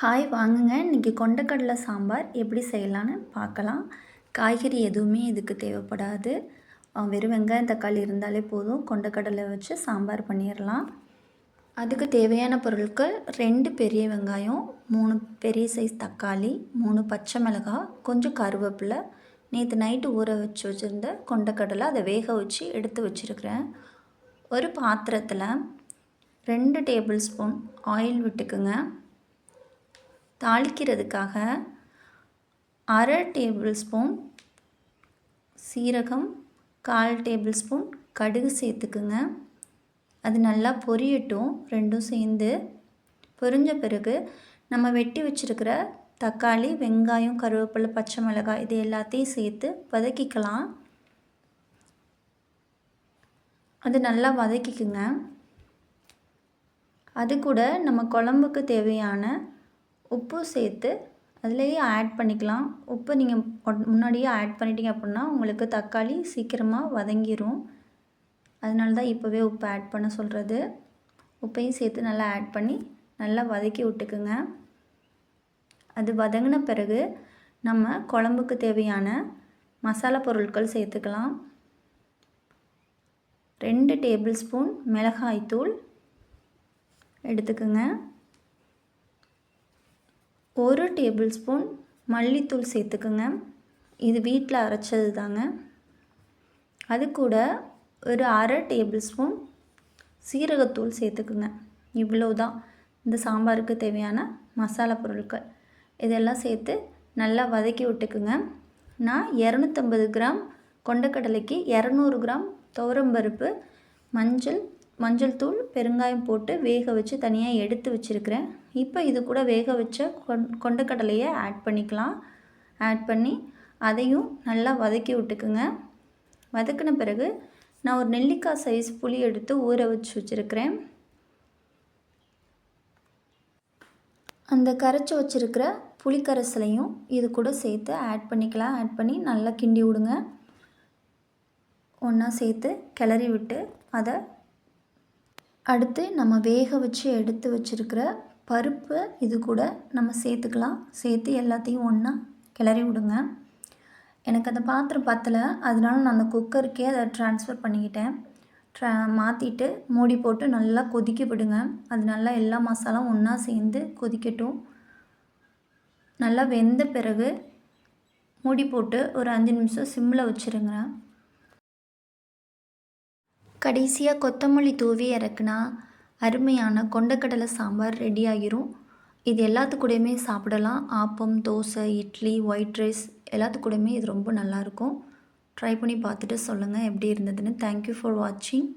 Hi வாங்குங்க. இன்றைக்கி கொண்டக்கடலை சாம்பார் எப்படி செய்யலான்னு பார்க்கலாம். காய்கறி எதுவுமே இதுக்கு தேவைப்படாது. வெறும் வெங்காயம் தக்காளி இருந்தாலே போதும். கொண்டக்கடலை வச்சு சாம்பார் பண்ணிடலாம். அதுக்கு தேவையான பொருட்கள் ரெண்டு பெரிய வெங்காயம் மூணு பெரிய சைஸ் தக்காளி மூணு பச்சை மிளகாய் கொஞ்சம் கருவேப்பிலை. நேற்று நைட்டு ஊற வச்சு வச்சுருந்த கொண்டக்கடலை அதை வேக வச்சு எடுத்து வச்சுருக்கிறேன். ஒரு பாத்திரத்தில் ரெண்டு டேபிள் ஸ்பூன் ஆயில் விட்டுக்குங்க. தாளிக்கிறதுக்காக அரை டேபிள் ஸ்பூன் சீரகம் கால் டேபிள் ஸ்பூன் கடுகு சேர்த்துக்குங்க. அது நல்லா பொரியட்டும் ரெண்டும் சேர்ந்து. பொரிஞ்ச பிறகு நம்ம வெட்டி வச்சுருக்கிற தக்காளி வெங்காயம் கருவேப்பிலை பச்சை மிளகாய் இது எல்லாத்தையும் சேர்த்து வதக்கிக்கலாம். அது நல்லா வதக்கிக்குங்க. அது கூட நம்ம குழம்புக்கு தேவையான உப்பு சேர்த்து அதுலேயே ஆட் பண்ணிக்கலாம். உப்பு நீங்கள் முன்னாடியே ஆட் பண்ணிட்டீங்க அப்படின்னா உங்களுக்கு தக்காளி சீக்கிரமாக வதங்கிரும். அதனால தான் இப்போவே உப்பு ஆட் பண்ண சொல்கிறது உப்பையும் சேர்த்து நல்லா ஆட் பண்ணி நல்லா வதக்கி விட்டுக்குங்க. அது வதங்கின பிறகு நம்ம குழம்புக்கு தேவையான மசாலா பொருட்கள் சேர்த்துக்கலாம். ரெண்டு டேபிள் ஸ்பூன் மிளகாய்த்தூள் எடுத்துக்கோங்க. ஒரு டேபிள் ஸ்பூன் மல்லித்தூள் சேர்த்துக்குங்க. இது வீட்டில் அரைச்சது தாங்க அது கூட ஒரு அரை டேபிள் ஸ்பூன் சீரகத்தூள் சேர்த்துக்குங்க. இவ்வளோ தான் இந்த சாம்பாருக்கு தேவையான மசாலா பொருட்கள். இதெல்லாம் சேர்த்து நல்லா வதக்கி விட்டுக்குங்க. நான் இரநூத்தம்பது கிராம் கொண்டக்கடலைக்கு இரநூறு கிராம் துவரம்பருப்பு மஞ்சள் மஞ்சள் தூள் பெருங்காயம் போட்டு வேக வச்சு தனியாக எடுத்து வச்சுருக்கிறேன். இப்போ இது கூட வேக வச்ச கொண் கொண்டக்கடலையை ஆட் பண்ணிக்கலாம். ஆட் பண்ணி அதையும் நல்லா வதக்கி விட்டுக்குங்க. வதக்கின பிறகு நான் ஒரு நெல்லிக்காய் சைஸ் புளி எடுத்து ஊற வச்சு வச்சுருக்கிறேன். அந்த கரைச்சி வச்சுருக்கிற புளிக்கரைசலையும் இது கூட சேர்த்து ஆட் பண்ணிக்கலாம். ஆட் பண்ணி நல்லா கிண்டி விடுங்க. ஒன்றா சேர்த்து கிளறி விட்டு அதை அடுத்து நம்ம வேக வச்சு எடுத்து வச்சுருக்கிற பருப்பு இது கூட நம்ம சேர்த்துக்கலாம். சேர்த்து எல்லாத்தையும் ஒன்றா கிளறி விடுங்க. எனக்கு அந்த பாத்திரம் பத்தலை. அதனால நான் அந்த குக்கருக்கே அதை ட்ரான்ஸ்ஃபர் பண்ணிக்கிட்டேன். ட்ரா மாற்றிட்டு மூடி போட்டு நல்லா கொதிக்க விடுங்க. அது நல்லா எல்லா மசாலாவும் ஒன்றா சேர்ந்து கொதிக்கட்டும். நல்லா வெந்த பிறகு மூடி போட்டு ஒரு அஞ்சு நிமிஷம் சிம்மில் வச்சுருங்க. கடைசியாக கொத்தமல்லி தூவி இறக்குனா அருமையான கொண்டக்கடலை சாம்பார் ரெடி ஆகிரும். இது எல்லாத்து கூடயுமே சாப்பிடலாம். ஆப்பம் தோசை இட்லி ஒயிட் ரைஸ் எல்லாத்து கூடயுமே இது ரொம்ப நல்லாயிருக்கும் ட்ரை பண்ணி பார்த்துட்டு சொல்லுங்கள் எப்படி இருந்ததுன்னு. தேங்க்யூ ஃபார் வாட்சிங்